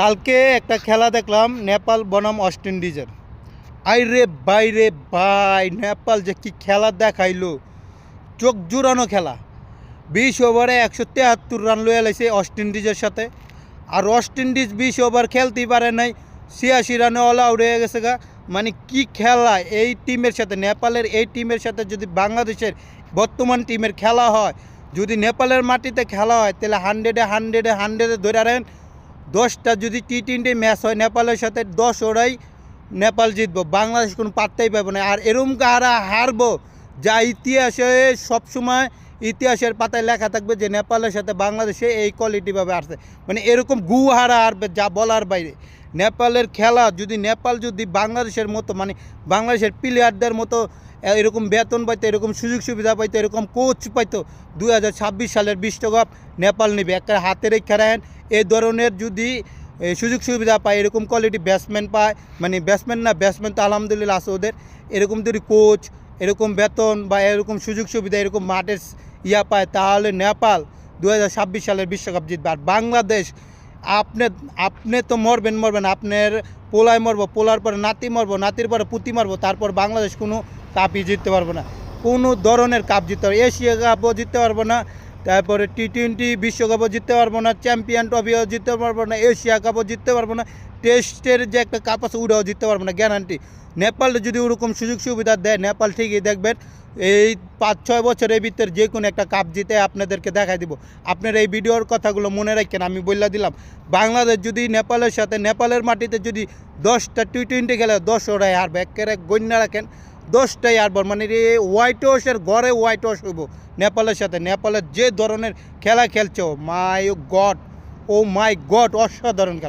কালকে একটা খেলা দেখলাম, নেপাল বনাম ওয়েস্ট ইন্ডিজের আই রে বাই নেপাল যে কি খেলা দেখাইলো। চোখ জুড়ানো খেলা। বিশ ওভারে একশো তেহাত্তর রান লয়ে লাইছে ওয়েস্ট ইন্ডিজের সাথে। আর ওয়েস্ট ইন্ডিজ বিশ ওভার খেলতেই পারে নাই, ছিয়াশি রানে অল আউট হয়ে গেছে গা। মানে কি খেলা, এই টিমের সাথে, নেপালের এই টিমের সাথে যদি বাংলাদেশের বর্তমান টিমের খেলা হয়, যদি নেপালের মাটিতে খেলা হয়, তাহলে হান্ড্রেডে হান্ড্রেডে হান্ড্রেডে ধরে রাখেন দশটা যদি টি টোয়েন্টি ম্যাচ হয় নেপালের সাথে, দশ ওরাই নেপাল জিতবো। বাংলাদেশ কোনো পাত্তাই পাবে না। আর এরম কারা হারবো, যা ইতিহাসে সবসময় ইতিহাসের পাতায় লেখা থাকবে যে নেপালের সাথে বাংলাদেশে এই কোয়ালিটিভাবে আসছে মানে এরকম গু হারা হারবে যা বলার বাইরে। নেপালের খেলা, যদি নেপাল যদি বাংলাদেশের মতো মানে বাংলাদেশের প্লেয়ারদের মতো এরকম বেতন পাইতো, এরকম সুযোগ সুবিধা পাইতো, এরকম কোচ পাইতো দু হাজার ছাব্বিশ সালের বিশ্বকাপ নেপাল নেবে। একটা হাতে রেখে রাখেন। এই ধরনের যদি সুযোগ সুবিধা পায়, এরকম কোয়ালিটি ব্যাটসম্যান পায় মানে ব্যাটসম্যান না ব্যাটসম্যান তো আলহামদুলিল্লাহ আছে ওদের, এরকম যদি কোচ এরকম বেতন বা এরকম সুযোগ সুবিধা, এরকম মাঠের ইয়া পায়, তাহলে নেপাল দু হাজার ছাব্বিশ সালের বিশ্বকাপ জিতবে। আর বাংলাদেশ আপনি আপনি তো মরবেন মরবেন আপনার পোলায় মরবো, পোলার পরে নাতি মরবো, নাতির পরে পুঁতি মারবো, তারপর বাংলাদেশ কোনো কাপই জিততে পারব না। কোনো ধরনের কাপ জিততে পারব এশিয়া কাপও জিততে পারব না। তারপরে টি টোয়েন্টি বিশ্বকাপও জিততে পারব না। চ্যাম্পিয়ন ট্রফিও জিততে পারব না। এশিয়া কাপও জিততে পারব না। টেস্টের যে একটা কাপ আছে, ওটাও জিততে পারব না গ্যারান্টি নেপাল যদি ওরকম সুযোগ সুবিধা দেয়, নেপাল ঠিকই দেখবেন। এই পাঁচ, ছয় বছরের ভিতরে যে কোনো একটা কাপ জিতে আপনাদেরকে দেখাই দিব। আপনার এই ভিডিওর কথাগুলো মনে রাখেন, আমি বললা দিলাম। বাংলাদেশ যদি নেপালের সাথে, নেপালের মাটিতে যদি দশটা টি টোয়েন্টি খেলে দশ ওরাই হারবে একেবারে গণ্য রাখেন দশটাই হারবার মানে রে হোয়াইট হাউসের ঘরে হোয়াইট হাউস হইব নেপালের সাথে। নেপালের যে ধরনের খেলা খেলছে মাই গড ও মাই গড অসাধারণ খেলা।